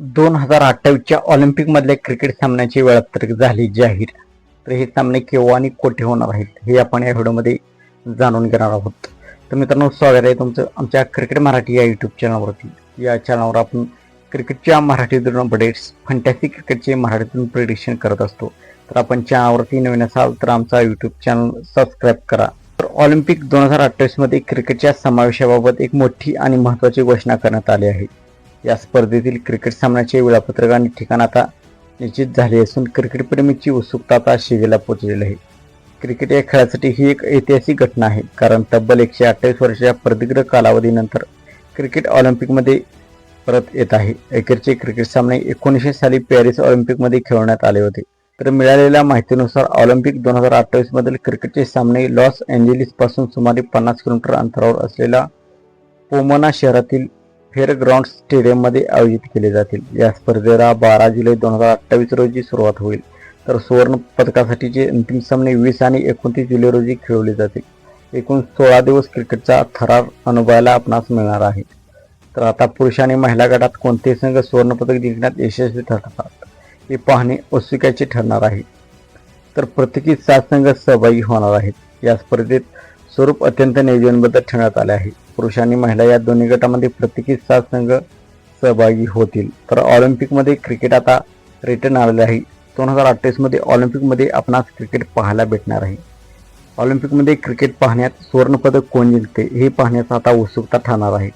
दोन हजार अठ्ठावीसच्या ऑलिम्पिकमधल्या क्रिकेट सामन्याची वेळापत्रक झाली जाहीर. तर हे सामने केव्हा आणि कोठे होणार आहेत हे आपण या व्हिडिओमध्ये जाणून घेणार आहोत. तर मित्रांनो स्वागत आहे तुमचं आमच्या क्रिकेट मराठी या यूट्यूब चॅनलवरती या चॅनलवर आपण क्रिकेटच्या मराठीतून अपडेट्स फंटॅस्टिक क्रिकेटचे मराठीतून प्रिडिक्शन करत असतो. तर आपण चॅनलवरती नवीन असाल तर आमचा यूट्यूब चॅनल सबस्क्राईब करा. तर ऑलिम्पिक दोन हजार अठ्ठावीसमध्ये क्रिकेटच्या समावेशाबाबत एक मोठी आणि महत्त्वाची घोषणा करण्यात आली आहे. या स्पर्धेतील क्रिकेट सामन्याचे वेळापत्रक आणि ठिकाण आता निश्चित झाले असून क्रिकेटप्रेमीची उत्सुकता आता शिगेला पोचलेली आहे. क्रिकेट या खेळासाठी ही एक ऐतिहासिक घटना आहे. कारण तब्बल एकशे अठ्ठावीस वर्षाच्या प्रदीर्घ कालावधीनंतर क्रिकेट ऑलिम्पिकमध्ये परत येत आहे. अखेरचे क्रिकेट सामने एकोणीसशे साली पॅरिस ऑलिम्पिकमध्ये खेळवण्यात आले होते. तर मिळालेल्या माहितीनुसार ऑलिम्पिक दोन हजार अठ्ठावीस मधील क्रिकेटचे सामने लॉस एंजेलिसपासून सुमारे पन्नास किलोमीटर अंतरावर असलेल्या पोमोना शहरातील फेअर ग्राउंड स्टेडियममध्ये आयोजित केले जातील. या स्पर्धेला बारा जुलै दोन हजार अठ्ठावीस रोजी सुरुवात होईल. तर सुवर्ण पदकासाठीचे अंतिम सामने वीस आणि एकोणतीस जुलै रोजी खेळवले जातील. एकूण सोळा दिवस क्रिकेटचा थरार अनुभवायला आपणास मिळणार आहे. तर आता पुरुष आणि महिला गटात कोणते संघ सुवर्णपदक जिंकण्यात यशस्वी ठरतात हे पाहणे औत्सुक्याचे ठरणार आहे. तर प्रत्येकी सात संघ सहभागी होणार आहेत. या स्पर्धेत स्वरूप अत्यंत नियोजनबद्ध ठेवण्यात आले आहे. पुरुष आणि महिला या दोन्ही गटामध्ये प्रत्येकी सात संघ सहभागी होतील. तर ऑलिम्पिकमध्ये क्रिकेट आता रिटर्न आलेले आहे. दोन हजार अठ्ठावीसमध्ये ऑलिम्पिकमध्ये आपणास क्रिकेट पाहायला भेटणार आहे. ऑलिम्पिकमध्ये क्रिकेट पाहण्यात सुवर्णपदक कोण जिंकते हे पाहण्याचा आता उत्सुकता ठरणार आहे.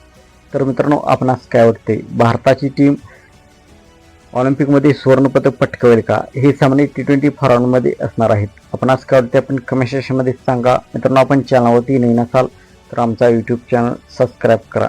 तर मित्रांनो आपणास काय वाटते? भारताची टीम ऑलिम्पिकमध्ये सुवर्णपदक पटकावेल का? हे सामने टी ट्वेंटी फॉर्ममध्ये असणार आहेत. आपणास काय वाटते आपण कमेंट सेक्शनमध्ये सांगा. मित्रांनो आपण चॅनलवरती नवीन असाल तर आमचा यूट्यूब चॅनल सबस्क्राईब करा.